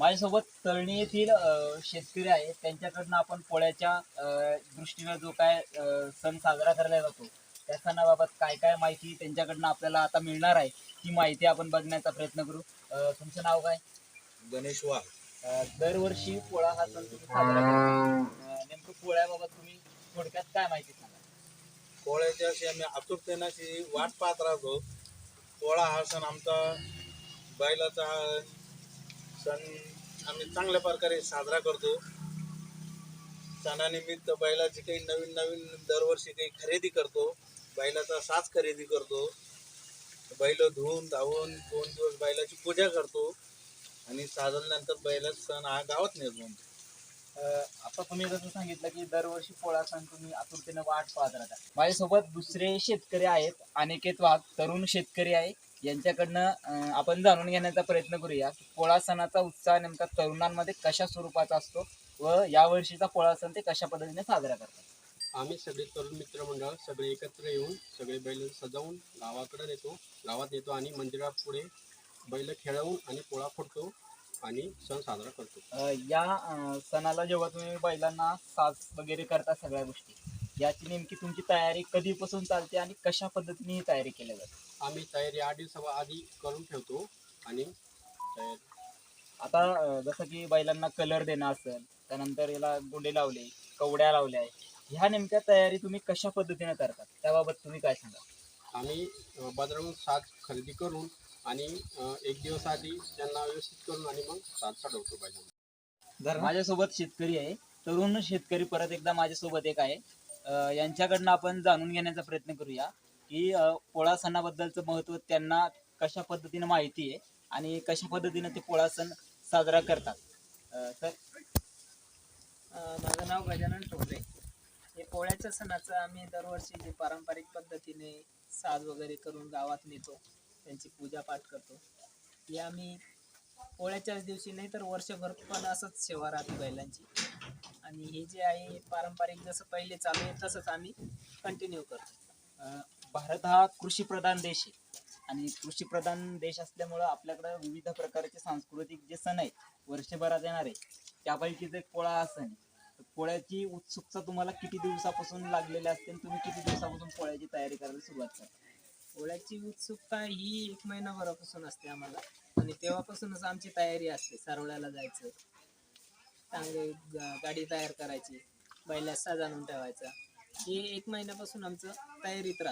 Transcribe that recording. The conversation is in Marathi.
माझ्यासोबत तळणी येथील शेतकरी आहेत त्यांच्याकडनं आपण पोळ्याच्या दृष्टीनं जो काय सण साजरा करायला जातो त्या सणाबाबत काय काय माहिती त्यांच्याकडनं आपल्याला आता मिळणार आहे ती माहिती आपण बघण्याचा प्रयत्न करू. तुमचं नाव काय? गणेश वाघ. अ, दरवर्षी पोळा हा सण तुम्ही साजरा करता. नेमकं पोळ्याबाबत तुम्ही थोडक्यात काय माहिती सांगा? पोळ्याची अशी आम्ही आतुरतेनं अशी वाट पाहत राहतो. पोळा हा सण आमचा बैलाचा सण आम्ही चांगल्या प्रकारे साजरा करतो. सणानिमित्त बैलाची काही नवीन नवीन दरवर्षी काही खरेदी करतो. बैलाचा साज खरेदी करतो. बैल धुवून धावून दोन दिवस बैलाची पूजा करतो. आणि साजल्यानंतर बैलाचा सण हा गावात निर्माण आता तुम्ही जसं सांगितलं की दरवर्षी पोळा सण तुम्ही आतुरतेनं वाट पाहत राहता. माझ्यासोबत दुसरे शेतकरी आहेत. अनिकेत वाघ तरुण शेतकरी आहे. यांच्याकडनं आपण जाणून घेण्याचा प्रयत्न करूया की पोळा सणाचा उत्साह नेमका तरुणांमध्ये कशा स्वरूपाचा असतो व या वर्षीचा पोळा सण ते कशा पद्धतीने साजरा करतात? आम्ही सगळे तरुण मित्रमंडळ सगळे एकत्र येऊन सगळे बैल सजवून गावाकडे नेतो गावात नेतो आणि मंदिरापुढे बैल खेळवून आणि पोळा फोडतो आणि सण साजरा करतो. या सणाला जेव्हा तुम्ही बैलांना साज वगैरे करता सगळ्या गोष्टी याची नेमकी तुमची तयारी कधीपासून चालते आणि कशा पद्धतीने ही तयारी केली जाते? आम्ही तयारी आठ दिवसा आधी करून ठेवतो आणि तयारी. आता अं, जसं की बैलांना कलर देणं असेल त्यानंतर याला गुंडे लावले कवड्या लावल्या ह्या नेमक्या तयारी तुम्ही कशा पद्धतीने करतात त्याबाबत तुम्ही काय सांगा आम्ही अ, बाजारातून साज खरेदी करून आणि अ, एक दिवस आधी त्यांना व्यवस्थित करून आणि मग साज चढवतो बैलांना. माझ्यासोबत शेतकरी आहे तरुण शेतकरी परत एकदा माझ्यासोबत एक आहे यांच्याकडनं आपण जाणून घेण्याचा प्रयत्न करूया की पोळा सणाबद्दलचं महत्त्व त्यांना कशा पद्धतीने माहिती आहे आणि कशा पद्धतीनं ते पोळा सण साजरा करतात. तर माझं नाव गजानन ठोकरे हे पोळ्याच्या सणाचं आम्ही दरवर्षी जे पारंपरिक पद्धतीने साज वगैरे करून गावात नेतो त्यांची पूजापाठ करतो. हे आम्ही पोळ्याच्याच दिवशी नाही तर वर्षभर पण असंच सेवा राहते बैलांची. आणि हे जे आहे पारंपरिक जसं पहिले चालू आहे तसंच आम्ही कंटिन्यू करतो. अं, भारत हा कृषीप्रधान देश आहे. आणि कृषीप्रधान देश असल्यामुळं आपल्याकडं विविध प्रकारचे सांस्कृतिक जे सण आहेत वर्षभरात येणारे त्यापैकीच एक पोळा हा सण आहे तर पोळ्याची उत्सुकता तुम्हाला किती दिवसापासून लागलेली असते आणि तुम्ही किती दिवसापासून पोळ्याची तयारी करायला सुरुवात करता? पोळ्याची उत्सुकता ही एक महिनाभरापासून असते आम्हाला. आणि तेव्हापासूनच आमची तयारी असते सारोळ्याला जायचं चांगली गाडी तयार करायची बैलास साजाणून ठेवायचा. हे एक महिन्यापासून आमचं तयारीत राहतं.